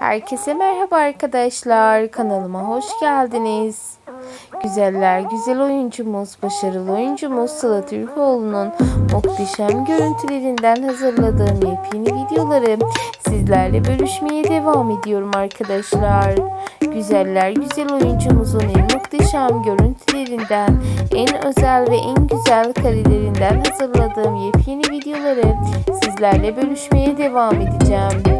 Herkese merhaba arkadaşlar. Kanalıma hoş geldiniz. Güzeller güzel oyuncumuz, başarılı oyuncumuz Sıla Türkoğlu'nun muhteşem görüntülerinden hazırladığım yepyeni videoları sizlerle bölüşmeye devam ediyorum arkadaşlar. Güzeller güzel oyuncumuzun en muhteşem görüntülerinden, en özel ve en güzel karelerinden hazırladığım yepyeni videoları sizlerle bölüşmeye devam edeceğim.